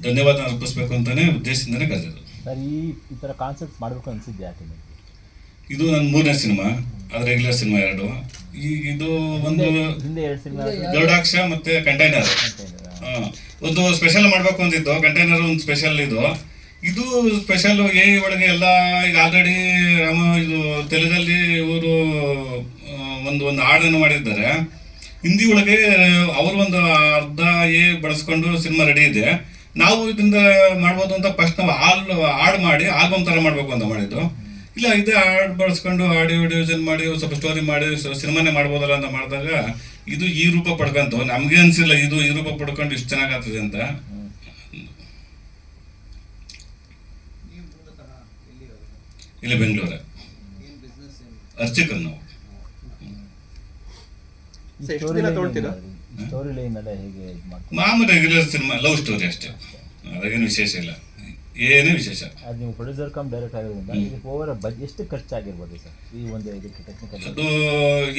ಧನ್ಯವಾದ ಅರ್ಪಿಸ್ಬೇಕು ಅಂತಾನೆ ಉದ್ದೇಶದಿಂದನೇ ಕರೆದಿದ್ದು ಸರ್ ಈ ಈ ಥರ ಕಾನ್ಸೆಪ್ಟ್ ಮಾಡಬೇಕು ಅನಿಸಿದ್ದೆ ಯಾಕೆ ನಿಮಗೆ ಇದು ನನ್ನ ಮೂರನೇ ಸಿನಿಮಾ ಅದು ರೆಗ್ಯುಲರ್ ಸಿನಿಮಾ ಎರಡು. ಈಗ ಇದು ಒಂದು ಹಿಂದೆ ಎರಡು ಸಿನಿಮಾ ಗರುಡಾಕ್ಷ ಮತ್ತೆ ಕಂಟೈನರ್ ಹಾ. ಒಂದು ಸ್ಪೆಷಲ್ ಮಾಡ್ಬೇಕು ಅಂತಿದ್ದು. ಕಂಟೈನರ್ ಒಂದು ಸ್ಪೆಷಲ್ ಇದು. ಇದು ಸ್ಪೆಷಲ್ ಎ ಒಳಗೆ ಎಲ್ಲ ಈಗ ಆಲ್ರೆಡಿ ರಾಮ ಇದು ತೆಲುಗಲ್ಲಿ ಇವರು ಒಂದು ಒಂದು ಹಾಡನ್ನು ಮಾಡಿದ್ದಾರೆ. ಹಿಂದಿ ಒಳಗೆ ಅವರು ಒಂದು ಅರ್ಧ ಎ ಬಳಸ್ಕೊಂಡು ಸಿನಿಮಾ ರೆಡಿ ಇದೆ. ನಾವು ಇದರಿಂದ ಮಾಡ್ಬೋದು ಅಂತ ಫಸ್ಟ್ ನಾವು ಹಾಲ್, ಹಾಡ್ ಮಾಡಿ ಆಲ್ಬಮ್ ಥರ ಮಾಡಬೇಕು ಅಂತ ಮಾಡಿದ್ದು. ಇಲ್ಲ, ಇದೇ ಹಾಡ್ ಬಳಸ್ಕೊಂಡು ಆಡಿಯೋ ಡಿವಿಷನ್ ಮಾಡಿ ಸ್ವಲ್ಪ ಸ್ಟೋರಿ ಮಾಡಿ ಸಿನಿಮಾನೇ ಮಾಡ್ಬೋದಲ್ಲ ಅಂತ ಮಾಡಿದಾಗ ಇದು ಈ ರೂಪ ಪಡ್ಕಂತು. ನಮ್ಗೆ ಅನ್ಸಿಲ್ಲ ಇದು ಈ ರೂಪ ಪಡ್ಕೊಂಡು ಇಷ್ಟು ಚೆನ್ನಾಗಾಗ್ತದೆ ಅಂತ. ಇಲ್ಲಿ ಬೆಂಗಳೂರ. ಏನು ನಾವು. ಸ್ಟೋರಿ ಸ್ಟೋರಿ ಲೈನ್ ಎಲ್ಲ ಹೇಗೆ ಇದು ಮಾಡ್ತಾರೆ? ಮಾಮೂಲಿ ರೆಗ್ಯುಲರ್ ಸಿನಿಮಾ ಲವ್ ಸ್ಟೋರಿ ಅಷ್ಟೇ. ಅದಾಗೇನು ವಿಶೇಷ ಇಲ್ಲ. ಏನೇ ವಿಶೇಷ. ಅದು ನೀವು ಪ್ರೊಡ್ಯೂಸರ್ ಕಮ್ ಡೈರೆಕ್ಟ್ ಆಗಿರೋದ್ರಿಂದ ಇದಕ್ಕೆ ಓವರ್ ಬಜ್ ಎಷ್ಟು ಖರ್ಚಾಗಿರ್ಬೋದು ಸರ್? ಈ ಒಂದು ಇದಕ್ಕೆ ಟೆಕ್ನಿಕಲ್ ಅದು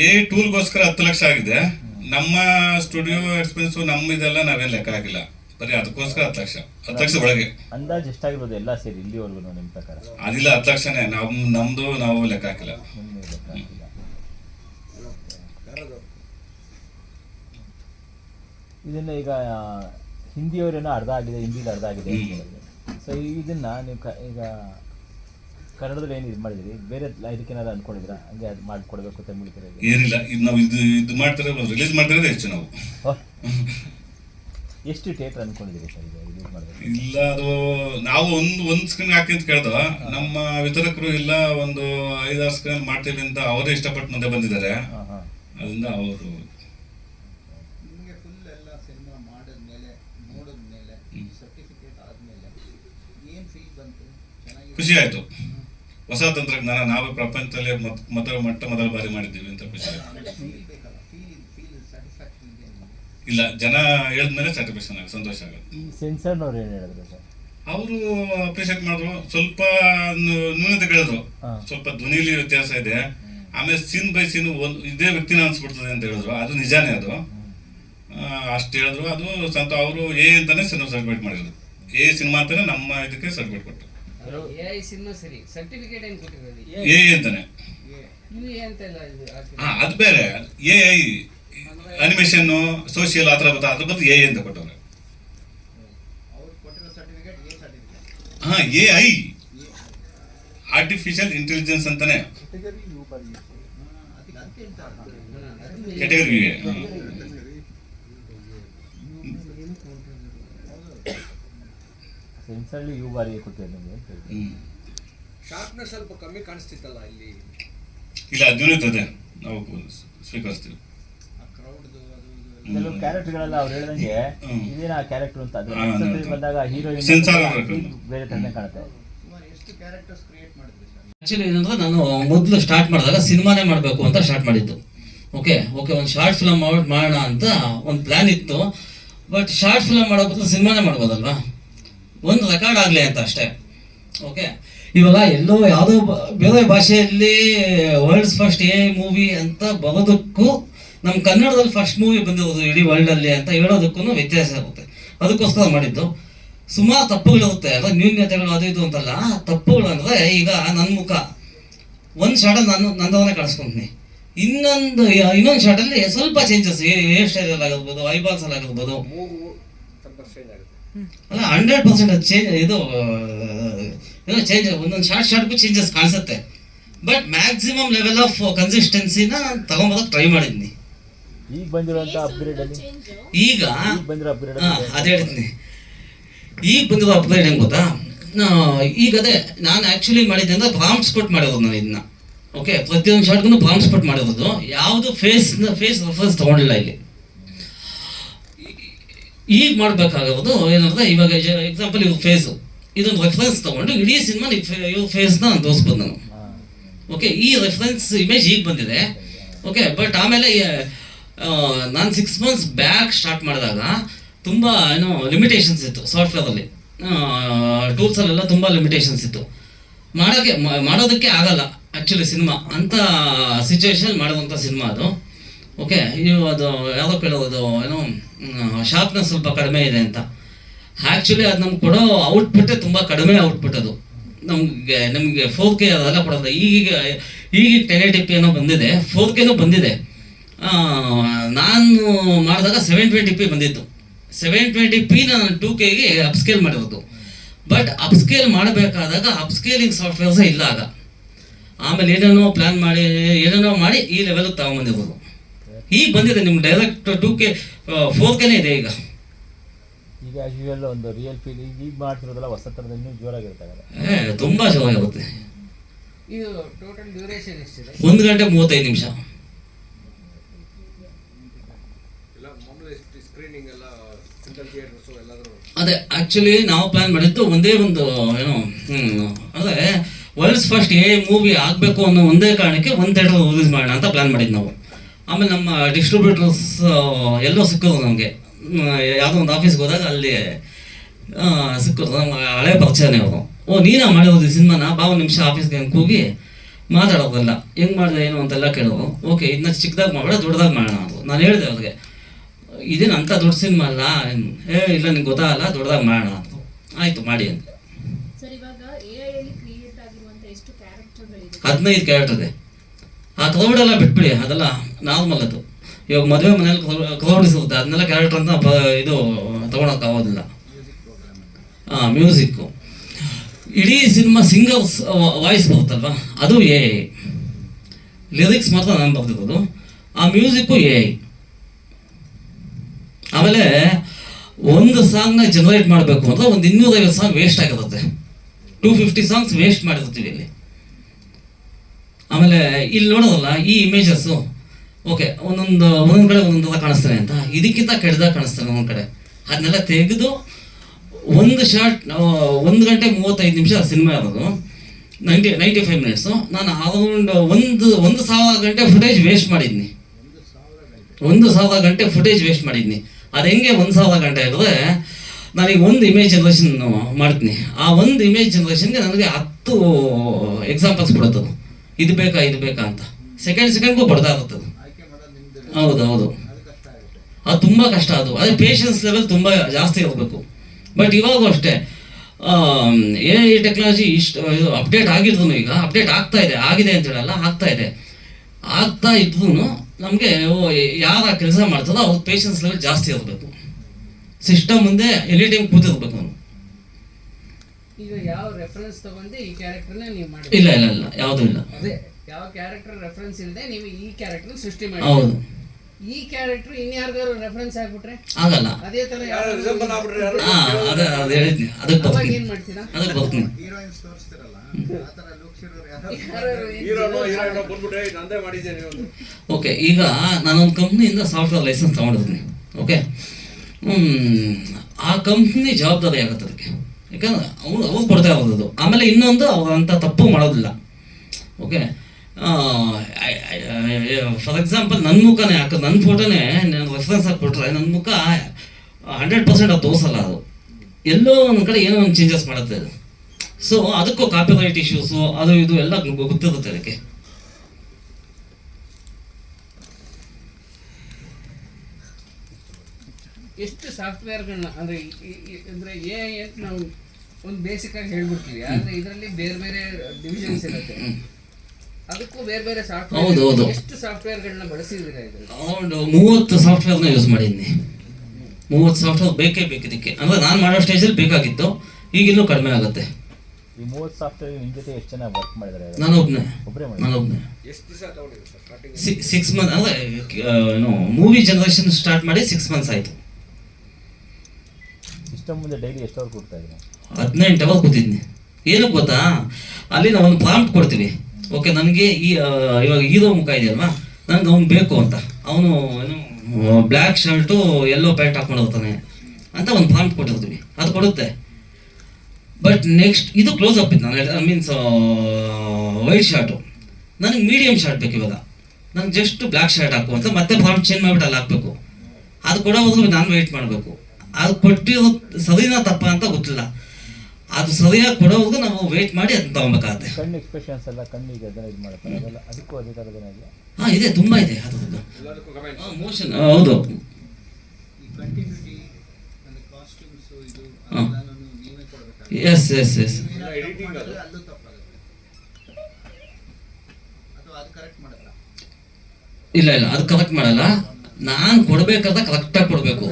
ಏ ಟೂಲ್ಗೋಸ್ಕರ ಹತ್ತು ಲಕ್ಷ ಆಗಿದೆ. ನಮ್ಮ ಸ್ಟುಡಿಯೋ ಎಕ್ಸ್ಪೆನ್ಸ್ ನಮ್ಮ ಇದೆಲ್ಲ ನಾವೇನು ಲೆಕ್ಕ ಆಗಿಲ್ಲ ಬರೀ ಅದಕ್ಕೋಸ್ಕರ ಹತ್ತು ಲಕ್ಷ. ಹತ್ತು ಲಕ್ಷ ಒಳಗೆ. ಅಂದಾಜು ಎಷ್ಟಾಗಿರ್ಬೋದು ಎಲ್ಲ ಸೇರಿ ಇಲ್ಲಿವರೆಗೂ ನಿಮ್ಮ ಪ್ರಕಾರ? ಅದಿಲ್ಲ ಹತ್ತು ಲಕ್ಷನೇ. ನಮ್ ನಮ್ದು ನಾವು ಲೆಕ್ಕ ಹಾಕಿಲ್ಲ. ಲೆಕ್ಕ ಹಾಕಿಲ್ಲ. ಇದನ್ನ ಈಗ ಹಿಂದಿಯವರೇನೋ ಅರ್ಧ ಆಗಿದೆ ಹಿಂದಿಲಿ ಅರ್ಧ ಆಗಿದೆ ಸೊ ಇದನ್ನ ನೀವು ಕ ಈಗ ಕನ್ನಡದಲ್ಲಿ ಏನು ಇದು ಮಾಡಿದಿರಿ? ಬೇರೆ ಇದಕ್ಕೇನಾದ್ರು ಅನ್ಕೊಂಡಿದ್ರ ಹಂಗೆ ಅದು ಮಾಡ್ಕೊಡ್ಬೇಕು ತಮಿಳು ಕಡೆಗೆ ಏನಿಲ್ಲ ಇದು ನಾವು ಇದು ಇದು ಮಾಡ್ತಾರೆ ರಿಲೀಸ್ ಮಾಡ್ತಿರೋದೇ ಹೆಚ್ಚು ನಾವು. ಎಷ್ಟು ಥಿಯೇಟರ್ ಅನ್ಕೊಂಡಿದ್ದೀರಿ ಸರ್ ಇದು ಇದು ಮಾಡಬೇಕು? ಇಲ್ಲ ಅದು ನಾವು ಒಂದು ಒಂದು ಸ್ಕ್ರೀನ್ ಹಾಕಿ ಅಂತ ಕೇಳ್ದ ನಮ್ಮ ವಿತರಕರು ಇಲ್ಲ ಒಂದು ಐದಾರು ಸ್ಕ್ರೀನ್ ಮಾಡ್ತೀವಿ ಅಂತ ಅವರೇ ಇಷ್ಟಪಟ್ಟು ಮುಂದೆ ಬಂದಿದ್ದಾರೆ. ಅದರಿಂದ ಅವರು ನಿಮಗೆ ಫುಲ್ ಎಲ್ಲ ಸಿನಿಮಾ ಮಾಡಿದ್ಮೇಲೆ ನೋಡಿದ್ಮೇಲೆ ಸರ್ಟಿಫಿಕೇಟ್ ಆದಮೇಲೆ ಏನು ಫೀಲ್ ಬಂತು? ಚೆನ್ನಾಗಿ ಖುಷಿ ಆಯ್ತು. ಹೊಸ ತಂತ್ರಜ್ಞಾನ ನಾವೇ ಪ್ರಪಂಚದಲ್ಲಿ ಮೊತ್- ಮೊದಲ ಮೊಟ್ಟ ಮೊದಲ ಬಾರಿ ಮಾಡಿದ್ದೀವಿ ಅಂತ ಖುಷಿ ಆಯ್ತು. ಇಲ್ಲ ಜನ ಹೇಳಿದ್ಮೇಲೆ ಸ್ಯಾಟಿಸ್ಫ್ಯಾಕ್ಷನ್ ಆಗುತ್ತೆ ಸಂತೋಷ ಆಗುತ್ತೆ. ಸೆನ್ಸರ್ನವ್ರು ಏನು ಹೇಳಿದ್ರು ಸರ್? ಅವರು ಅಪ್ರಿಷಿಯೇಟ್ ಮಾಡಿದ್ರು ಸ್ವಲ್ಪ ನ್ಯೂನತೆ ನ್ಯೂನತೆಗಳಿದ್ರು. ಸ್ವಲ್ಪ ಧ್ವನಿಲಿ ವ್ಯತ್ಯಾಸ ಇದೆ. ಆಮೇಲೆ ಸೀನ್ ಬೈ ಸೀನ್ ಒಂದು ಇದೇ ವ್ಯಕ್ತಿನ ಅನ್ಸ್ಬಿಡ್ತದೆ ಅಂತ ಹೇಳಿದ್ರು. ಅದು ನಿಜಾನೇ ಅದು. ಅಷ್ಟು ಹೇಳಿದ್ರು ಅದು ಸಂತ ಅವರು ಎ ಅಂತಾನೆ ಸಿನಿಮಾ ಸರ್ಟಿಫಿಕೇಟ್ ಮಾಡಿದ್ರು ಎ ಸಿನಿಮಾ ಅಂತಾನೆ ನಮ್ಮ ಇದಕ್ಕೆ ಸರ್ಟಿಫಿಕೇಟ್ ಕೊಟ್ಟರು. ಎ ಐ ಸಿನಿಮಾ ಸರಿ. ಸರ್ಟಿಫಿಕೇಟ್ ಏನು ಕೊಟ್ಟಿರೋದು? ಎ ಅಂತಾನೆ. ಹಾಂ ಏ ಅಂತ ಇಲ್ಲ ಅದು ಬೇರೆ. ಎ ಐ ಅನಿಮೇಷನ್ನು ಸೋಷಿಯಲ್ ಆ ಥರ ಬರ್ತದೆ. ಅದ್ರ ಬದಲು ಎ ಅಂತ ಕೊಟ್ಟವ್ರೆ. ಹಾಂ ಕೊಟ್ಟಿರೋ ಸರ್ಟಿಫಿಕೇಟ್ ಎ ಸರ್ಟಿಫಿಕೇಟ್ ಹಾ ಎ ಐ ಆರ್ಟಿಫಿಷಿಯಲ್ ಇಂಟೆಲಿಜೆನ್ಸ್ ಅಂತಾನೆ. ಕೆಟಗರಿ ವಿ ಅಂತ ಕೆಟಗರಿ ಸೆನ್ಸರ್ಲಿ ಯು ಬಾರಿ ಕೊಟ್ಟಿದ್ದೆ ನಿಮಗೆ ಅಂತ ಹೇಳ್ತೀನಿ. ಹ್ಮ್. ಶಾರ್ಪ್ನೆಸ್ ಸ್ವಲ್ಪ ಕಮ್ಮಿ ಕಾಣಿಸ್ತಿತ್ತಲ್ಲ ಇಲ್ಲಿ? ಇಲ್ಲ ಅದಿರುತ್ತದೆ ನಾವು ಸ್ವೀಕರಿಸ್ತೀವಿ. ಆ ಕ್ರೌಡ್ದು ಅದು ಇದು ಕೆಲವು ಕ್ಯಾರೆಕ್ಟರ್ಗಳೆಲ್ಲ ಅವ್ರು ಹೇಳಿದಂಗೆ ಇದೇನ ಇದೇನ ಕ್ಯಾರೆಕ್ಟರ್ ಅಂತ? ಅದು ಹಾ. ಬಂದಾಗ ಹೀರೋಯಿನ್ ಸೆನ್ಸಾರ್ ಅವ್ರು ಬೇರೆ ಥರನೇ ಕಾಣುತ್ತೆ. ಸುಮಾರು ಎಷ್ಟು ಕ್ಯಾರೆಕ್ಟರ್ಸ್ ಕ್ರಿಯೇಟ್ ಮಾಡಿದ್ರಿ ಸರ್ ಆಕ್ಚುಲಿ ಏನಂದ್ರೆ ನಾನು ಮೊದಲು ಸ್ಟಾರ್ಟ್ ಮಾಡಿದಾಗ ಸಿನಿಮಾನೇ ಮಾಡಬೇಕು ಅಂತ ಸ್ಟಾರ್ಟ್ ಮಾಡಿದ್ದು. ಓಕೆ ಓಕೆ ಒಂದು ಶಾರ್ಟ್ ಫಿಲಮ್ ಮಾಡಿ ಮಾಡೋಣ ಅಂತ ಒಂದು ಪ್ಲಾನ್ ಇತ್ತು. ಬಟ್ ಶಾರ್ಟ್ ಫಿಲಮ್ ಮಾಡೋ ಬದಲು ಸಿನಿಮಾನೇ ಮಾಡ್ಬೋದಲ್ವಾ? ಒಂದು ರೆಕಾರ್ಡ್ ಆಗಲಿ ಅಂತ ಅಷ್ಟೇ. ಓಕೆ ಇವಾಗ ಎಲ್ಲೋ ಯಾವುದೋ ಬೇರೆ ಭಾಷೆಯಲ್ಲಿ ವರ್ಲ್ಡ್ಸ್ ಫಸ್ಟ್ ಎ ಮೂವಿ ಅಂತ ಬರೋದಕ್ಕೂ ನಮ್ಮ ಕನ್ನಡದಲ್ಲಿ ಫಸ್ಟ್ ಮೂವಿ ಬಂದಿರೋದು ಇಡೀ ವರ್ಲ್ಡಲ್ಲಿ ಅಂತ ಹೇಳೋದಕ್ಕೂ ವ್ಯತ್ಯಾಸ ಆಗುತ್ತೆ. ಅದಕ್ಕೋಸ್ಕರ ಮಾಡಿದ್ದು. ಸುಮಾರು ತಪ್ಪುಗಳಿರುತ್ತೆ. ಅಲ್ಲ ನ್ಯೂನ್ಯತೆಗಳು ಅದು ಇದು ಅಂತಲ್ಲ. ತಪ್ಪುಗಳು ಅಂದರೆ ಈಗ ನನ್ನ ಮುಖ. ಒಂದು ಶಾರ್ಟಲ್ಲಿ ನಾನು ನಂದವನ್ನೇ ಕಾಣಿಸ್ಕೊಂತೀನಿ. ಇನ್ನೊಂದು ಇನ್ನೊಂದು ಶಾರ್ಟ್ ಅಲ್ಲಿ ಸ್ವಲ್ಪ ಚೇಂಜಸ್ ಹೇರ್ ಸ್ಟೈಲ್ ಆಗಿರ್ಬೋದು ಐಬಾಲ್ಸ್ ಅಲ್ಲಿ ಆಗಿರ್ಬೋದು. ಸ್ವಲ್ಪ ಚೇಂಜ್ ಆಗುತ್ತೆ. ಅಲ್ಲ ಹಂಡ್ರೆಡ್ ಪರ್ಸೆಂಟ್ ಚೇಂಜ್ ಇದು ಏನೋ ಚೇಂಜ್ ಒಂದೊಂದು ಶಾರ್ಟ್ ಶಾರ್ಟ್ಗೂ ಚೇಂಜಸ್ ಕಾಣಿಸುತ್ತೆ. ಬಟ್ ಮ್ಯಾಕ್ಸಿಮಮ್ ಲೆವೆಲ್ ಆಫ್ ಕನ್ಸಿಸ್ಟೆನ್ಸಿನ ತಗೊಂಬೋದಕ್ಕೆ ಟ್ರೈ ಮಾಡಿದ್ನಿ. ಈಗ ಬಂದಿರುವಂತ ಅಪ್ಗ್ರೇಡ್ ಅಲ್ಲಿ? ಈಗ? ಬಂದಿರೋ ಅಪ್ಗ್ರೇಡ್ ಅದೇ ಹೇಳ್ತೀನಿ ಈಗ ಬಂದಿರೋ ಅಪ್ಗ್ರೇಡ್ ಹೆಂಗೆ ಗೊತ್ತಾ? ಈಗ ಅದೇ ನಾನು ಆ್ಯಕ್ಚುಲಿ ಮಾಡಿದ್ದೆ ಅಂದ್ರೆ ಪ್ರಾಮ್ಸ್ ಕೊಟ್ಟು ಮಾಡಿರೋದು ನಾನು ಇದನ್ನ ಓಕೆ ಪ್ರತಿಯೊಂದು ಶಾರ್ಟ್ಗೂ ಬಾಂಬ್ ಸ್ಪಾಟ್ ಮಾಡಿರೋದು. ಯಾವುದು ಫೇಸ್ ಫೇಸ್ ರೆಫರೆನ್ಸ್ ತೊಗೊಂಡಿಲ್ಲ ಇಲ್ಲಿ. ಈಗ ಮಾಡಬೇಕಾಗಿರೋದು ಏನಂದ್ರೆ, ಇವಾಗ ಎಕ್ಸಾಂಪಲ್ ಇವ್ರ ಫೇಸು ಇದೊಂದು ರೆಫರೆನ್ಸ್ ತೊಗೊಂಡು ಇಡೀ ಸಿನಿಮಾ ಇವ್ರ ಫೇಸ್ನ ತೋರಿಸ್ಬೋದು ನಾನು. ಓಕೆ ಈ ರೆಫರೆನ್ಸ್ ಇಮೇಜ್ ಈಗ ಬಂದಿದೆ. ಓಕೆ ಬಟ್ ಆಮೇಲೆ ನಾನು ಸಿಕ್ಸ್ ಮಂತ್ಸ್ ಬ್ಯಾಕ್ ಸ್ಟಾರ್ಟ್ ಮಾಡಿದಾಗ ತುಂಬ ಏನೋ ಲಿಮಿಟೇಷನ್ಸ್ ಇತ್ತು ಸಾಫ್ಟ್ವೇರಲ್ಲಿ ಟೂಲ್ಸಲ್ಲೆಲ್ಲ ತುಂಬ ಲಿಮಿಟೇಷನ್ಸ್ ಇತ್ತು. ಮಾಡೋಕ್ಕೆ ಮಾಡೋದಕ್ಕೆ ಆಗಲ್ಲ. ಆ್ಯಕ್ಚುಲಿ ಸಿನಿಮಾ ಅಂಥ ಸಿಚುವೇಶನ್ ಮಾಡುವಂಥ ಸಿನಿಮಾ ಅದು. ಓಕೆ ಇದು ಅದು, ಯಾವುದೋ ಕೇಳೋದು ಏನೋ ಶಾರ್ಪ್ನೆಸ್ ಸ್ವಲ್ಪ ಕಡಿಮೆ ಇದೆ ಅಂತ. ಆ್ಯಕ್ಚುಲಿ ಅದು ನಮ್ಗೆ ಕೊಡೋ ಔಟ್ಪುಟ್ಟೇ ತುಂಬ ಕಡಿಮೆ ಔಟ್ಪುಟ್ ಅದು. ನಮಗೆ ನಮಗೆ ಫೋರ್ ಕೆ ಅದೆಲ್ಲ ಕೊಡೋದು ಈಗೀಗ ಈಗ ಟೆನ್ ಏಟಿ ಪಿ ಏನೋ ಬಂದಿದೆ. ಫೋರ್ ಕೆನೂ ಬಂದಿದೆ. ನಾನು ಮಾಡಿದಾಗ ಸೆವೆನ್ ಟ್ವೆಂಟಿ ಪಿ ಬಂದಿತ್ತು. ಸೆವೆನ್ ಟ್ವೆಂಟಿ ಪಿ ನಾನು ಟೂ ಕೆಗೆ ಅಪ್ಸ್ಕೇಲ್ ಮಾಡಿರೋದು. ಬಟ್ ಅಪ್ಸ್ಕೇಲ್ ಮಾಡಬೇಕಾದಾಗ ಅಪ್ಸ್ಕೇಲಿಂಗ್ ಸಾಫ್ಟ್ವೇರ್ಸೇ ಇಲ್ಲ ಆಗ. ಆಮೇಲೆ ಏನೇನೋ ಪ್ಲಾನ್ ಮಾಡಿ ಏನೇನೋ ಮಾಡಿ ಈ ಲೆವೆಲ್ಗೆ ತಗೊಂಬಂದಿರೋದು ಈಗ ಬಂದಿದೆ ನಿಮ್ಮ ಡೈರೆಕ್ಟ್ ಟೂ ಕೆ ಫೋರ್ ಕೆನೇ ಇದೆ ಈಗ. ಈಗ ಆಸ್ ಒಂದು ರಿಯಲ್ ಫೀಲ್ ಈಗ ಈಗ ಮಾಡ್ತಿರೋದಲ್ಲ ಹೊಸ ಥರದ ಇನ್ನೂ ಜೋರಾಗಿರ್ತಾರೆ ಏ, ತುಂಬಾ ಚೆನ್ನಾಗಿರುತ್ತೆ ಇದು ಟೋಟಲ್ ಡ್ಯೂರೇಷನ್ ಎಷ್ಟಿದೆ? ಒಂದು ಗಂಟೆ ಮೂವತ್ತೈದು ನಿಮಿಷ. ಎಲ್ಲ ಮಾಮೂಲಿ ಸ್ಕ್ರೀನಿಂಗ್ ಎಲ್ಲ ಸೆಂಟ್ರಲ್ ಥಿಯೇಟರ್ಸು ಎಲ್ಲಾದರೂ. ಅದೇ ಆ್ಯಕ್ಚುಲಿ ನಾವು ಪ್ಲ್ಯಾನ್ ಮಾಡಿದ್ದು ಒಂದೇ ಒಂದು ಏನೋ ಅದೇ ವರ್ಲ್ಡ್ಸ್ ಫಸ್ಟ್ ಏ ಮೂವಿ ಆಗಬೇಕು ಅನ್ನೋ ಒಂದೇ ಕಾರಣಕ್ಕೆ ಒಂದು ಥಿಯೇಟರ್ ರಿಲೀಸ್ ಮಾಡೋಣ ಅಂತ ಪ್ಲಾನ್ ಮಾಡಿದ್ದು ನಾವು. ಆಮೇಲೆ ನಮ್ಮ ಡಿಸ್ಟ್ರಿಬ್ಯೂಟರ್ಸ್ ಎಲ್ಲೋ ಸಿಕ್ಕೋದು ನಮಗೆ. ಯಾವುದೋ ಒಂದು ಆಫೀಸ್ಗೆ ಹೋದಾಗ ಅಲ್ಲಿ ಸಿಕ್ಕೋದು ನಮ್ಮ ಹಳೆ ಪರಿಚಯನೇ ಅವರು. ಓ, ನೀನಾ ಮಾಡಿರೋದು ಸಿನಿಮಾನ? ಬಾ ಒಂದು ನಿಮಿಷ ಆಫೀಸ್ಗೆ ಹಂಗೆ ಕೂಗಿ ಮಾತಾಡೋದಲ್ಲ. ಹೆಂಗೆ ಮಾಡಿದೆ, ಏನು ಅಂತೆಲ್ಲ ಕೇಳೋರು ಓಕೆ ಇದನ್ನ ಚಿಕ್ಕದಾಗ ಮಾಡಬೇಡ, ದೊಡ್ಡದಾಗಿ ಮಾಡೋಣ ಅದು ನಾನು ಹೇಳಿದೆ ಅವ್ರಿಗೆ ಇದೇನು ಅಂಥ ದೊಡ್ಡ ಸಿನಿಮಾ ಅಲ್ಲ? ಏ, ಇಲ್ಲ, ನಿಂಗೆ ಗೊತ್ತಾಗಲ್ಲ ದೊಡ್ಡದಾಗಿ ಮಾಡೋಣ ಅಂತ ಆಯಿತು, ಮಾಡಿ ಅಂತ ಸರ್ ಇವಾಗ ಎ ಐ ಅಲ್ಲಿ ಕ್ರಿಯೇಟ್ ಆಗಿರುವಂತ ಎಷ್ಟು ಕ್ಯಾರೆಕ್ಟರ್ಗಳಿದೆ ಹದಿನೈದು ಕ್ಯಾರೆಕ್ಟರ್ ಇದೆ ಆ ಕ್ರೌಡ್ ಎಲ್ಲ ಬಿಟ್ಬಿಡಿ, ಅದೆಲ್ಲ ನಾರ್ಮಲ್ ಅದು. ಇವಾಗ ಮದುವೆ ಮನೇಲಿ ಕ್ರೌಡ್ ಸಿಗುತ್ತೆ ಅದನ್ನೆಲ್ಲ ಕ್ಯಾರೆಕ್ಟರ್ ಅಂತ ಇದು ತೊಗೊಳಕ್ಕಾಗೋದಿಲ್ಲ ಹಾಂ ಮ್ಯೂಸಿಕ್ಕು. ಇಡೀ ಸಿನಿಮಾ ಸಿಂಗರ್ಸ್ ವಾಯ್ಸ್ ಬರುತ್ತಲ್ವ? ಅದು ಎ ಐ. ಲಿರಿಕ್ಸ್ ಮಾತ್ರ ನಾನು ಬರ್ತಿರೋದು ಆ ಮ್ಯೂಸಿಕ್ಕು ಎ ಐ. ಆಮೇಲೆ ಒಂದು ಸಾಂಗ್ನ ಜನರೇಟ್ ಮಾಡಬೇಕು ಅಂದ್ರೆ ಒಂದು ಇನ್ನೂರೈವತ್ತು ಸಾಂಗ್ ವೇಸ್ಟ್ ಆಗಿರುತ್ತೆ. ಟೂ ಫಿಫ್ಟಿ ಸಾಂಗ್ಸ್ ವೇಸ್ಟ್ ಮಾಡಿರ್ತೀವಿ ಇಲ್ಲಿ. ಆಮೇಲೆ ಇಲ್ಲಿ ನೋಡೋದಲ್ಲ ಈ ಇಮೇಜಸ್ಸು ಓಕೆ ಒಂದೊಂದು ಒಂದೊಂದು ಕಡೆ ಒಂದೊಂದು ಕಾಣಿಸ್ತಾರೆ ಅಂತ. ಇದಕ್ಕಿಂತ ಕೆಟ್ಟದಾಗ ಕಾಣಿಸ್ತಾರೆ ಒಂದೊಂದು ಕಡೆ. ಅದನ್ನೆಲ್ಲ ತೆಗೆದು ಒಂದು ಶಾರ್ಟ್ ಒಂದು ಗಂಟೆ ಮೂವತ್ತೈದು ನಿಮಿಷ ಸಿನಿಮಾ ಇರೋದು. ನೈಂಟಿ ನೈಂಟಿ ಫೈವ್ ಮಿನಿಟ್ಸು ನಾನು ಅರೌಂಡ್ ಒಂದು ಒಂದು ಸಾವಿರ ಗಂಟೆ ಫುಟೇಜ್ ವೇಸ್ಟ್ ಮಾಡಿದ್ನಿ. ಒಂದು ಸಾವಿರ ಗಂಟೆ ಫುಟೇಜ್ ವೇಸ್ಟ್ ಮಾಡಿದ್ನಿ. ಅದು ಹೆಂಗೆ ಒಂದು ಸಾವಿರ ಗಂಟೆ ಇದ್ರೆ ನನಗೆ ಒಂದು ಇಮೇಜ್ ಜನ್ರೇಷನ್ ಮಾಡ್ತೀನಿ. ಆ ಒಂದು ಇಮೇಜ್ ಜನ್ರೇಷನ್ಗೆ ನನಗೆ ಹತ್ತು ಎಕ್ಸಾಂಪಲ್ಸ್ ಕೊಡುತ್ತದು. ಇದು ಬೇಕಾ ಇದು ಬೇಕಾ ಅಂತ. ಸೆಕೆಂಡ್ ಸೆಕೆಂಡ್ಗೂ ಬಡ್ದಾಗುತ್ತೆ ಇರುತ್ತೆ ಅದು ಆಯ್ಕೆ ಹೌದು ಹೌದು. ಅದು ತುಂಬ ಕಷ್ಟ ಅದು. ಅದೇ ಪೇಷನ್ಸ್ ಲೆವೆಲ್ ತುಂಬ ಜಾಸ್ತಿ ಇರಬೇಕು. ಬಟ್ ಇವಾಗೂ ಅಷ್ಟೇ ಎ ಐ ಟೆಕ್ನಾಲಜಿ ಇಷ್ಟು, ಇದು ಅಪ್ಡೇಟ್ ಆಗಿದ್ರು ಈಗ ಅಪ್ಡೇಟ್ ಆಗ್ತಾ ಇದೆ, ಆಗಿದೆ ಅಂತ ಹೇಳಲ್ಲ, ಆಗ್ತಾ ಇದೆ. ಆಗ್ತಾ ಇದ್ರೂ ನಮಗೆ ಯಾರ ಕೆಲಸ ಮಾಡ್ತದೋ ಅವ್ರ ಪೇಷನ್ಸ್ ಲೆವೆಲ್ ಜಾಸ್ತಿ ಇರಬೇಕು. ಸಿಸ್ಟಮ್ ಮುಂದೆ ಎನಿ ಟೈಮ್ ಕೂತಿರ್ಬೇಕು ಅವನು. ಈಗ ಯಾವ ರೆಫರೆನ್ಸ್ ತಗೊಂಡು ಈ ಕ್ಯಾರೆಕ್ಟರ್ನ ನೀವು ಮಾಡಿ ಇಲ್ಲ ಇಲ್ಲ ಇಲ್ಲ ಯಾವುದೂ ಇಲ್ಲ. ಅದೇ ಯಾವ ಕ್ಯಾರೆಕ್ಟರ್ ರೆಫರೆನ್ಸ್ ಇಲ್ಲದೆ ನೀವು ಈ ಕ್ಯಾರೆಕ್ಟರ್ ಸೃಷ್ಟಿ ಮಾಡಿ ಹೌದು. ಈ ಕ್ಯಾರೆಕ್ಟರ್ ಇನ್ಯಾರ್ದಾದ್ರು ರೆಫರೆನ್ಸ್ ಆಗ್ಬಿಟ್ರೆ? ಆಗಲ್ಲ. ಅದೇ ತರ ಹಾ ಅದೇ ಅದು ಹೇಳಿದ್ನಿ. ಅದಕ್ಕೆ ಅವಾಗ ಬರ್ತೀನಿ. ಏನ್ ಮಾಡ್ತೀರಾ? ಅದಕ್ಕೆ ಬರ್ತೀನಿ. ಹೀರೋಯಿನ್ಸ್ ತೋರಿಸ್ತಿರಲ್ಲ ಆ ಥರ ಲುಕ್ಸ್ ಇರೋರು ಯಾರು? ಹೀರೋನು ಹೀರೋಯಿನ್ ಬಂದ್ಬಿಟ್ರೆ ಓಕೆ ಈಗ ನಾನೊಂದು ಕಂಪ್ನಿಯಿಂದ ಸಾಫ್ಟ್ವೇರ್ ಲೈಸೆನ್ಸ್ ತಗೊಂಡಿದ್ದೀನಿ. ಓಕೆ ಆ ಕಂಪ್ನಿ ಜವಾಬ್ದಾರಿ ಆಗುತ್ತೆ ಅದಕ್ಕೆ? ಯಾಕಂದ್ರೆ ಅವ್ರು ಅವನು ಕೊಡ್ತಾ ಇರೋದು ಆಮೇಲೆ ಇನ್ನೊಂದು ಅಂಥ ತಪ್ಪು ಮಾಡೋದಿಲ್ಲ. ಓಕೆ ಫಾರ್ ಎಕ್ಸಾಂಪಲ್ ನನ್ನ ಮುಖನೇ ಯಾಕೆ ನನ್ನ ಫೋಟೋನೇ ನಾನು ರೆಫರೆನ್ಸ್ ಆಗಿ ಕೊಟ್ಟರೆ ನನ್ನ ಮುಖ ಹಂಡ್ರೆಡ್ ಪರ್ಸೆಂಟ್ ಅದು ತೋರಿಸಲ್ಲ ಅದು. ಎಲ್ಲೋ ಒಂದು ಕಡೆ ಏನೋ ಒಂದು ಚೇಂಜಸ್ ಮಾಡುತ್ತೆ ಅದು. ಸೊ ಅದಕ್ಕೂ ಕಾಪಿರೈಟ್ ಇಶ್ಯೂಸು ಅದು ಇದು ಎಲ್ಲ ಗೊತ್ತಿರುತ್ತೆ ಅದಕ್ಕೆ. ಎಷ್ಟು ಸಾಫ್ಟ್ವೇರ್ಗಳನ್ನ ಅಂದ್ರೆ ಅಂದರೆ ಎ ಐ ಅಂತ ನಾವು ಒಂದು ಬೇಸಿಕ್ ಆಗಿ ಹೇಳ್ಬಿಡ್ತೀವಿ. ಆದರೆ ಇದರಲ್ಲಿ ಬೇರೆ ಬೇರೆ ಡಿವಿಷನ್ಸ್ ಇರುತ್ತೆ. ಅದಕ್ಕೂ ಬೇರೆ ಬೇರೆ ಹೌದು, ಹೌದು. ಸಾಫ್ಟ್ವೇರ್ ಎಷ್ಟು ಸಾಫ್ಟ್ವೇರ್ಗಳನ್ನ ಬಳಸಿದ್ದೀರಾ ಇದರಲ್ಲಿ? ಮೂವತ್ತು ಸಾಫ್ಟ್ವೇರ್ನ ಯೂಸ್ ಮಾಡಿದ್ದೀನಿ ಮೂವತ್ತು ಸಾಫ್ಟ್ವೇರ್ ಬೇಕೇ ಬೇಕು ಇದಕ್ಕೆ. ಅಂದರೆ ನಾನು ಮಾಡೋ ಸ್ಟೇಜಲ್ಲಿ ಬೇಕಾಗಿತ್ತು. ಈಗಿನ್ನೂ ಕಡಿಮೆ ಆಗುತ್ತೆ. ಈ ಮೂವತ್ತು ಸಾಫ್ಟ್ವೇರ್ ನಿಮ್ಮ ಜೊತೆ ಎಷ್ಟು ಚೆನ್ನಾಗಿ ವರ್ಕ್ ಮಾಡಿದ್ದಾರೆ ನಾನು ಒಬ್ಬನೇ ಒಬ್ಬರೇ ನಾನು ಒಬ್ಬನೇ ಎಷ್ಟು ದಿವಸ ಸಿಕ್ಸ್ ಮಂತ್ ಅಂದರೆ ಏನು ಮೂವಿ ಜನರೇಷನ್ ಸ್ಟಾರ್ಟ್ ಮಾಡಿ ಸಿಕ್ಸ್ ಮಂತ್ಸ್ ಆಯಿತು. ಸಿಸ್ಟಮ್ ಮುಂದೆ ಡೈಲಿ ಎಷ್ಟು ಅವ್ರು ಕೊಡ್ತಾ ಇದ್ದೀನಿ ಹದಿನೆಂಟು ಅವರ್ ಕೂತಿದ್ದೀನಿ ಏನಕ್ಕೆ ಗೊತ್ತಾ? ಅಲ್ಲಿ ನಾವು ಒಂದು ಫಾರ್ಮ್ ಕೊಡ್ತೀವಿ. ಓಕೆ ನನಗೆ ಈ ಇವಾಗ ಹೀರೋ ಮುಖ ಇದೆಯಲ್ವಾ ನನಗೆ ಅವ್ನು ಬೇಕು ಅಂತ. ಅವನು ಏನು ಬ್ಲ್ಯಾಕ್ ಶರ್ಟು ಎಲ್ಲೋ ಪ್ಯಾಂಟ್ ಹಾಕೊಂಡಿರ್ತಾನೆ ಅಂತ ಒಂದು ಫಾರ್ಮ್ ಕೊಟ್ಟಿರ್ತೀವಿ. ಅದು ಕೊಡುತ್ತೆ. ಬಟ್ ನೆಕ್ಸ್ಟ್ ಇದು ಕ್ಲೋಸ್ ಅಪ್ ಇತ್ತು. ನಾನು ಮೀನ್ಸ್ ವೈಟ್ ಶರ್ಟು ನನಗೆ ಮೀಡಿಯಮ್ ಶರ್ಟ್ ಬೇಕು ಇವಾಗ. ನನಗೆ ಜಸ್ಟ್ ಬ್ಲ್ಯಾಕ್ ಶರ್ಟ್ ಹಾಕು ಅಂತ ಮತ್ತೆ ಫಾರ್ಮ್ ಚೇಂಜ್ ಮಾಡಿಬಿಟ್ಟು ಅಲ್ಲಿ ಹಾಕಬೇಕು. ಅದು ಕೊಡೋವರೆಗೂ ನಾನು ವೆಯ್ಟ್ ಮಾಡಬೇಕು. ಅದು ಕೊಟ್ಟಿರೋ ಸರಿನಾ ತಪ್ಪ ಅಂತ ಗೊತ್ತಿಲ್ಲ. ಅದು ಸರಿಯಾಗಿ ಕೊಡೋವರೆಗೂ ನಾವು ವೇಟ್ ಮಾಡಿ ಅದನ್ನ ತಗೊಬೇಕಾಗುತ್ತೆ. ಕಣ್ಣು ಎಕ್ಸ್ಪ್ರೆಷನ್ಸ್ ಎಲ್ಲ ಕಣ್ಣಿಗೆ ಅದನ್ನ ಇದು ಮಾಡ್ತಾರೆ ಅದೆಲ್ಲ ಅದಕ್ಕೂ ಅದೇ ಇಲ್ಲ ಹಾಂ ಇದೆ ತುಂಬ ಇದೆ. ಅದರದ್ದು ಕಮೆಂಟ್ ಮೋಷನ್ ಹೌದು. ಎಸ್ ಎಸ್ ಎಸ್ ಎಡಿಟಿಂಗ್ ಅದು. ಅಲ್ಲೂ ತಪ್ಪಾಗುತ್ತೆ. ಅಥವಾ ಅದು ಕರೆಕ್ಟ್ ಮಾಡಲ್ಲ? ಇಲ್ಲ ಇಲ್ಲ ಅದು ಕರೆಕ್ಟ್ ಮಾಡಲ್ಲ. ನಾನು ಕೊಡ್ಬೇಕಾದ ಕರೆಕ್ಟಾಗಿ ಕೊಡಬೇಕು.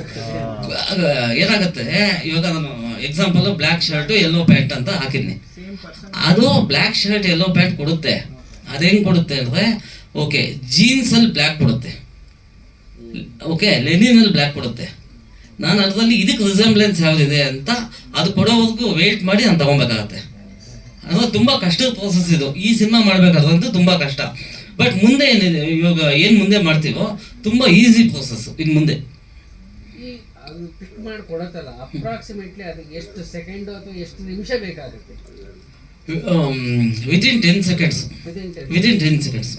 ಏನಾಗುತ್ತೆ ಇವಾಗ ನಾನು example black shirt yellow pant ಅಂತ ಹಾಕಿದ್ನಿ. ಅದು ಬ್ಲ್ಯಾಕ್ ಶರ್ಟ್ ಯೆಲ್ಲೋ ಪ್ಯಾಂಟ್ ಕೊಡುತ್ತೆ. ಅದು ಹೆಂಗ್ ಕೊಡುತ್ತೆ ಅಂದರೆ ಓಕೆ ಜೀನ್ಸ್ ಅಲ್ಲಿ ಬ್ಲ್ಯಾಕ್ ಕೊಡುತ್ತೆ. ಓಕೆ ಲೆನಿನಲ್ಲಿ ಬ್ಲ್ಯಾಕ್ ಕೊಡುತ್ತೆ. ನಾನು ಅದರಲ್ಲಿ ಇದಕ್ಕೆ ರಿಸೆಂಬ್ಲೆನ್ಸ್ ಯಾವ್ದಿದೆ ಅಂತ ಅದು ಕೊಡೋವರೆಗೂ ವೇಟ್ ಮಾಡಿ ನಾನು ತಗೊಬೇಕಾಗತ್ತೆ. ಅದು ತುಂಬಾ ಕಷ್ಟದ ಪ್ರೋಸೆಸ್ ಇದು. ಈ ಸಿನಿಮಾ ಮಾಡ್ಬೇಕಾದ್ರಂತೂ ತುಂಬಾ ಕಷ್ಟ. ಬಟ್ ಮುಂದೆ ಏನಿದೆ? ಇವಾಗ ಏನ್ ಮುಂದೆ ಮಾಡ್ತೀವೋ? ತುಂಬಾ ಈಸಿ ಪ್ರೋಸೆಸ್ ಇನ್ ಮುಂದೆ. ಪಿಕ್ ಮಾಡಿ ಕೊಡತ್ತಲ್ಲ ಅಪ್ರಾಕ್ಸಿಮೇಟ್ಲಿ ಅದಕ್ಕೆ ಎಷ್ಟು ಸೆಕೆಂಡ್ ಅಥವಾ ಎಷ್ಟು ನಿಮಿಷ ಬೇಕಾಗುತ್ತೆ? Within ten seconds ten- ten seconds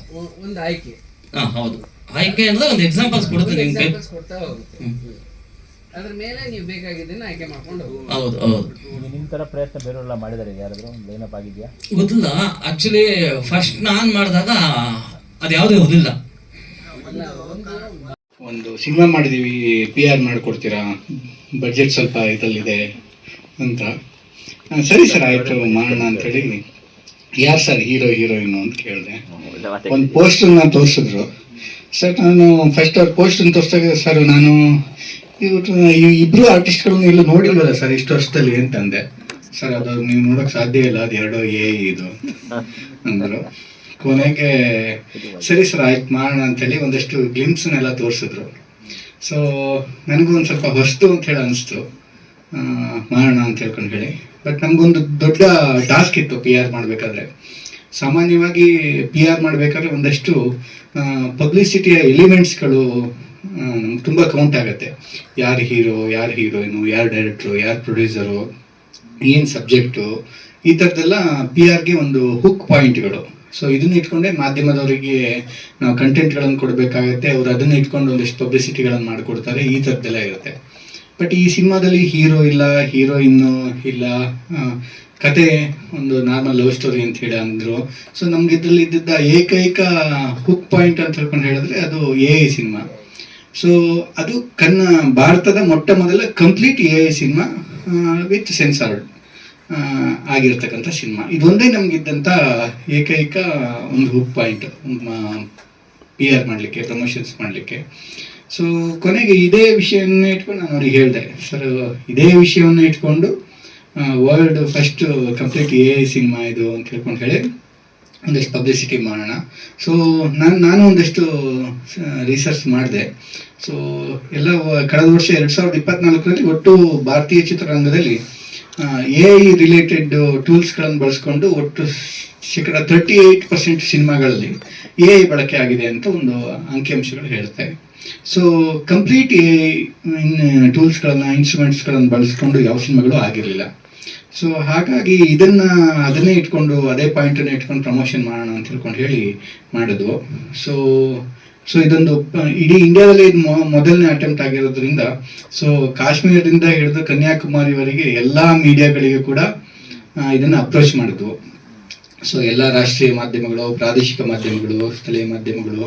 ಒಂದು ಆಯ್ಕೆ. ಹಾ ಹೌದು. ಆಯ್ಕೆ ಅಂದ್ರೆ ಒಂದು ಎಕ್ಸಾಂಪಲ್ಸ್ ಕೊಡ್ತೀನಿ ನಿಮಗೆ. ಕೊಡ್ತಾ ಹೋಗುತ್ತೆ. ಅದ್ರ ಮೇಲೆ ನೀವು ಬೇಕಾಗಿದ್ದನ್ನ ಆಯ್ಕೆ ಮಾಡ್ಕೊಂಡು ಹೋಗಿ ಹೌದು ಹೌದು. ನಿಮ್ಮ ಥರ ಪ್ರಯತ್ನ ಬೇರೆಲ್ಲ ಮಾಡಿದ್ದಾರೆ ಯಾರಾದರೂ ಲೈನಪ್ ಆಗಿದೆಯಾ? ಗೊತ್ತಿಲ್ಲ. ಆಕ್ಚುಲಿ ಫಸ್ಟ್ ನಾನು ಮಾಡಿದಾಗ ಅದು ಯಾವುದೇ ಒಂದು ಸಿನಿಮಾ ಮಾಡಿದೀವಿ ಪಿ ಆರ್ ಮಾಡಿಕೊಡ್ತೀರಾ? ಬಜೆಟ್ ಸ್ವಲ್ಪ ಇದಲ್ಲಿದೆ ಅಂತ. ಸರಿ ಸರ್, ಆಯಿತು, ಮಾಡೋಣ ಅಂತ ಹೇಳಿದ್ವಿ ಯಾರು ಸರ್ ಹೀರೋ, ಹೀರೋಯಿನ್ ಅಂತ ಕೇಳಿದೆ. ಒಂದು ಪೋಸ್ಟರ್ನ ತೋರಿಸಿದ್ರು. ಸರ್, ನಾನು ಫಸ್ಟ್ ಅವ್ರ ಪೋಸ್ಟರ್ನ ತೋರಿಸಿದಾಗ ಸರ್, ನಾನು ಇಬ್ರು ಆರ್ಟಿಸ್ಟ್ಗಳನ್ನ ಎಲ್ಲೂ ನೋಡಿಲ್ವಲ್ಲ ಸರ್, ಇಷ್ಟು ವರ್ಷದಲ್ಲಿ ಅಂತಂದೆ. ಸರ್, ಅದು ನೀವು ನೋಡೋಕೆ ಸಾಧ್ಯ ಇಲ್ಲ, ಅದು ಎರಡೋ ಎ ಇದು ಅಂದರು. ಕೊನೆಗೆ ಸರಿ ಸರ್ ಆಯ್ತು ಮಾಡೋಣ ಅಂತೇಳಿ ಒಂದಷ್ಟು ಗ್ಲಿಮ್ಸ್ನೆಲ್ಲ ತೋರಿಸಿದ್ರು. ಸೊ ನನಗೂ ಒಂದು ಸ್ವಲ್ಪ ಹೊಸ್ತು ಅಂತ ಹೇಳಿ ಅನಿಸ್ತು. ಮಾಡೋಣ ಅಂತ ಹೇಳ್ಕೊಂಡು ಹೇಳಿ. ಬಟ್ ನಮಗೊಂದು ದೊಡ್ಡ ಟಾಸ್ಕ್ ಇತ್ತು ಪಿ ಆರ್ ಮಾಡಬೇಕಾದ್ರೆ. ಸಾಮಾನ್ಯವಾಗಿ ಪಿ ಆರ್ ಮಾಡಬೇಕಾದ್ರೆ ಒಂದಷ್ಟು ಪಬ್ಲಿಸಿಟಿಯ ಎಲಿಮೆಂಟ್ಸ್ಗಳು ತುಂಬ ಕೌಂಟ್ ಆಗುತ್ತೆ. ಯಾರು ಹೀರೋ ಯಾರು ಹೀರೋಯಿನು ಯಾರು ಡೈರೆಕ್ಟ್ರು ಯಾರು ಪ್ರೊಡ್ಯೂಸರು ಏನು ಸಬ್ಜೆಕ್ಟು ಈ ಥರದ್ದೆಲ್ಲ ಪಿ ಆರ್ಗೆ ಒಂದು ಹುಕ್ ಪಾಯಿಂಟ್ಗಳು ಸೊ ಇದನ್ನ ಇಟ್ಕೊಂಡೆ ಮಾಧ್ಯಮದವರಿಗೆ ನಾವು ಕಂಟೆಂಟ್ಗಳನ್ನು ಕೊಡಬೇಕಾಗತ್ತೆ. ಅವ್ರು ಅದನ್ನ ಇಟ್ಕೊಂಡು ಒಂದಿಷ್ಟು ಪಬ್ಲಿಸಿಟಿಗಳನ್ನು ಮಾಡಿಕೊಡ್ತಾರೆ. ಈ ಥರದ್ದೆಲ್ಲ ಇರುತ್ತೆ. ಬಟ್ ಈ ಸಿನಿಮಾದಲ್ಲಿ ಹೀರೋ ಇಲ್ಲ ಹೀರೋಯಿನ್ನು ಇಲ್ಲ ಕತೆ ಒಂದು ನಾರ್ಮಲ್ ಲವ್ ಸ್ಟೋರಿ ಅಂತ ಹೇಳಿ ಅಂದರು ಸೊ ನಮ್ಗೆ ಇದ್ರಲ್ಲಿ ಇದ್ದಿದ್ದ ಏಕೈಕ ಹುಕ್ ಪಾಯಿಂಟ್ ಅಂತ ಹೇಳ್ಕೊಂಡು ಹೇಳಿದ್ರೆ ಅದು ಎ ಐ ಸಿನಿಮಾ. ಸೊ ಅದು ಕನ್ನ ಭಾರತದ ಮೊಟ್ಟ ಮೊದಲ complete A I cinema with censored ಆಗಿರ್ತಕ್ಕಂಥ ಸಿನಿಮಾ. ಇದೊಂದೇ ನಮಗಿದ್ದಂಥ ಏಕೈಕ ಒಂದು ಹುಕ್ ಪಾಯಿಂಟ್ ಪಿ ಆರ್ ಮಾಡಲಿಕ್ಕೆ ಪ್ರಮೋಷನ್ಸ್ ಮಾಡಲಿಕ್ಕೆ. ಸೊ ಕೊನೆಗೆ ಇದೇ ವಿಷಯವನ್ನು ಇಟ್ಕೊಂಡು ನಾನು ಅವ್ರಿಗೆ ಹೇಳಿದೆ. ಸರ್ ಇದೇ ವಿಷಯವನ್ನು ಇಟ್ಕೊಂಡು world first complete A cinema ಇದು ಅಂತ ಹೇಳ್ಕೊಂಡು ಹೇಳಿ. ಒಂದಷ್ಟು ಪಬ್ಲಿಸಿಟಿ ಮಾಡೋಣ. ಸೊ ನಾನು ನಾನು ಒಂದಷ್ಟು ರಿಸರ್ಚ್ ಮಾಡಿದೆ. ಸೊ ಎಲ್ಲ ಕಳೆದ ವರ್ಷ ಎರಡು ಸಾವಿರದ ಇಪ್ಪತ್ನಾಲ್ಕರಲ್ಲಿ ಒಟ್ಟು ಭಾರತೀಯ ಚಿತ್ರರಂಗದಲ್ಲಿ ಎ ಐ ರಿಲೇಟೆಡ್ ಟೂಲ್ಸ್ಗಳನ್ನು ಬಳಸ್ಕೊಂಡು ಒಟ್ಟು ಶೇಕಡ ತರ್ಟಿ ಏಯ್ಟ್ ಪರ್ಸೆಂಟ್ ಸಿನಿಮಾಗಳಲ್ಲಿ ಎ ಐ ಬಳಕೆ ಆಗಿದೆ ಅಂತ ಒಂದು ಅಂಕಿಅಂಶಗಳು ಹೇಳ್ತವೆ ಸೊ ಕಂಪ್ಲೀಟ್ ಎ ಐ ಟೂಲ್ಸ್ಗಳನ್ನು ಇನ್ಸ್ಟ್ರೂಮೆಂಟ್ಸ್ಗಳನ್ನು ಬಳಸ್ಕೊಂಡು ಯಾವ ಸಿನಿಮಾಗಳು ಆಗಿರಲಿಲ್ಲ. ಸೊ ಹಾಗಾಗಿ ಇದನ್ನ ಅದನ್ನೇ ಇಟ್ಕೊಂಡು, ಅದೇ ಪಾಯಿಂಟನ್ನು ಇಟ್ಕೊಂಡು ಪ್ರಮೋಷನ್ ಮಾಡೋಣ ಅಂತ ತಿಳ್ಕೊಂಡು ಹೇಳಿ ಮಾಡಿದ್ವು ಸೊ ಸೊ ಇದೊಂದು, ಇಡೀ ಇಂಡಿಯಾದಲ್ಲಿ ಇದು ಮೊದಲನೇ ಅಟೆಂಪ್ಟ್ ಆಗಿರೋದ್ರಿಂದ ಸೊ ಕಾಶ್ಮೀರದಿಂದ ಹಿಡಿದು ಕನ್ಯಾಕುಮಾರಿವರೆಗೆ ಎಲ್ಲ ಮೀಡಿಯಾಗಳಿಗೆ ಕೂಡ ಇದನ್ನು ಅಪ್ರೋಚ್ ಮಾಡಿದ್ವು. ಸೊ ಎಲ್ಲ ರಾಷ್ಟ್ರೀಯ ಮಾಧ್ಯಮಗಳು, ಪ್ರಾದೇಶಿಕ ಮಾಧ್ಯಮಗಳು, ಸ್ಥಳೀಯ ಮಾಧ್ಯಮಗಳು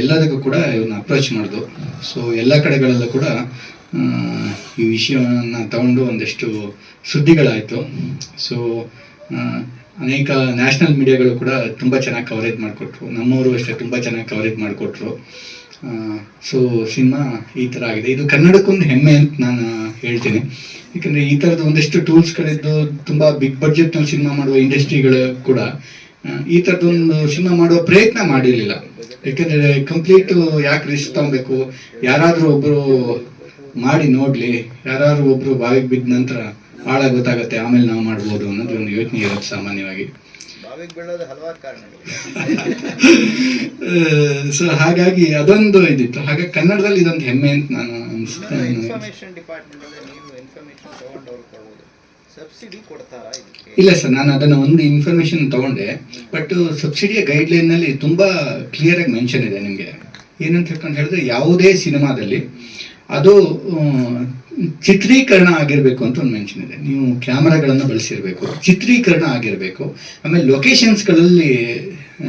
ಎಲ್ಲದಕ್ಕೂ ಕೂಡ ಇವನ್ನ ಅಪ್ರೋಚ್ ಮಾಡಿದ್ವು. ಸೊ ಎಲ್ಲ ಕಡೆಗಳಲ್ಲೂ ಕೂಡ ಈ ವಿಷಯವನ್ನು ತಗೊಂಡು ಒಂದಷ್ಟು ಸುದ್ದಿಗಳಾಯಿತು. ಸೊ ಅನೇಕ ನ್ಯಾಷನಲ್ ಮೀಡಿಯಾಗಳು ಕೂಡ ತುಂಬ ಚೆನ್ನಾಗಿ ಕವರೇಜ್ ಮಾಡಿಕೊಟ್ರು. ನಮ್ಮವರು ಅಷ್ಟೇ ತುಂಬ ಚೆನ್ನಾಗಿ ಕವರೇಜ್ ಮಾಡಿಕೊಟ್ರು. ಸೊ ಸಿನಿಮಾ ಈ ಥರ ಆಗಿದೆ. ಇದು ಕನ್ನಡಕ್ಕೊಂದು ಹೆಮ್ಮೆ ಅಂತ ನಾನು ಹೇಳ್ತೀನಿ. ಯಾಕಂದರೆ ಈ ಥರದ ಒಂದಿಷ್ಟು ಟೂಲ್ಸ್ಗಳಿದ್ದು ತುಂಬ ಬಿಗ್ ಬಡ್ಜೆಟ್ನಲ್ಲಿ ಸಿನಿಮಾ ಮಾಡುವ ಇಂಡಸ್ಟ್ರಿಗಳು ಕೂಡ ಈ ಥರದೊಂದು ಸಿನಿಮಾ ಮಾಡುವ ಪ್ರಯತ್ನ ಮಾಡಿರಲಿಲ್ಲ. ಯಾಕಂದರೆ ಕಂಪ್ಲೀಟ್ ಯಾಕೆ ರಿಸ್ಕ್ ತಗೊಬೇಕು? ಯಾರಾದರೂ ಒಬ್ಬರು ಮಾಡಿ ನೋಡಲಿ ಯಾರು ಒಬ್ಬರು ಬಾವಿಗೆ ಬಿದ್ದ ನಂತರ ಆಳ ಗೊತ್ತಾಗುತ್ತೆ ಆಮೇಲೆ ನಾವು ಮಾಡ್ಬೋದು ಅನ್ನೋದು ಒಂದು ಯೋಚನೆ ಇರುತ್ತೆ ಸಾಮಾನ್ಯವಾಗಿ. ಸೊ ಹಾಗಾಗಿ ಅದೊಂದು ಇದಿತ್ತು. ಹಾಗಾಗಿ ಕನ್ನಡದಲ್ಲಿ ಇದೊಂದು ಹೆಮ್ಮೆ ಅಂತ ನಾನು ಇಲ್ಲ ಸರ್ ನಾನು ಅದನ್ನ ಒಂದು ಇನ್ಫಾರ್ಮೇಶನ್ ತಗೊಂಡೆ ಬಟ್ ಸಬ್ಸಿಡಿಯ ಗೈಡ್ಲೈನ್ನಲ್ಲಿ ತುಂಬಾ ಕ್ಲಿಯರ್ ಆಗಿ ಮೆನ್ಷನ್ ಇದೆ ನಿಮಗೆ. ಏನಂತ ಹೇಳ್ಕೊಂಡು ಹೇಳಿದ್ರೆ ಯಾವುದೇ ಸಿನಿಮಾದಲ್ಲಿ ಅದು ಚಿತ್ರೀಕರಣ ಆಗಿರಬೇಕು ಅಂತ ಒಂದು ಮೆನ್ಷನ್ ಇದೆ. ನೀವು ಕ್ಯಾಮರಾಗಳನ್ನು ಬಳಸಿರಬೇಕು, ಚಿತ್ರೀಕರಣ ಆಗಿರಬೇಕು, ಆಮೇಲೆ ಲೊಕೇಶನ್ಸ್ಗಳಲ್ಲಿ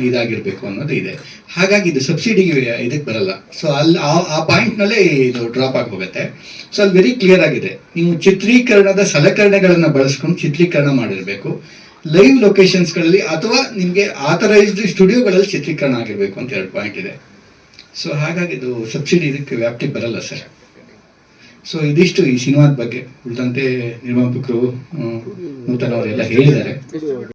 ಇದಾಗಿರಬೇಕು ಅನ್ನೋದು ಇದೆ. ಹಾಗಾಗಿ ಇದು ಸಬ್ಸಿಡಿ ಇದಕ್ಕೆ ಬರಲ್ಲ. ಸೊ ಅಲ್ಲಿ ಆ- ಆ ಪಾಯಿಂಟ್ನಲ್ಲೇ ಇದು ಡ್ರಾಪ್ ಆಗಿ ಹೋಗುತ್ತೆ. ಸೊ ಅಲ್ಲಿ ವೆರಿ ಕ್ಲಿಯರ್ ಆಗಿದೆ. ನೀವು ಚಿತ್ರೀಕರಣದ ಸಲಕರಣೆಗಳನ್ನು ಬಳಸ್ಕೊಂಡು ಚಿತ್ರೀಕರಣ ಮಾಡಿರಬೇಕು. ಲೈವ್ ಲೊಕೇಶನ್ಸ್ಗಳಲ್ಲಿ ಅಥವಾ ನಿಮಗೆ ಆಥರೈಸ್ಡ್ ಸ್ಟುಡಿಯೋಗಳಲ್ಲಿ ಚಿತ್ರೀಕರಣ ಆಗಿರಬೇಕು ಅಂತ ಎರಡು ಪಾಯಿಂಟ್ ಇದೆ. ಸೊ ಹಾಗಾಗಿ ಇದು ಸಬ್ಸಿಡಿ ಇದಕ್ಕೆ ವ್ಯಾಪ್ತಿಗೆ ಬರಲ್ಲ ಸರ್ ಸೊ ಇದಿಷ್ಟು ಈ ಸಿನಿಮಾದ ಬಗ್ಗೆ ಉಳಿದಂತೆ ನಿರ್ಮಾಪಕರು ನೂತನವರೆಲ್ಲ ಹೇಳಿದ್ದಾರೆ.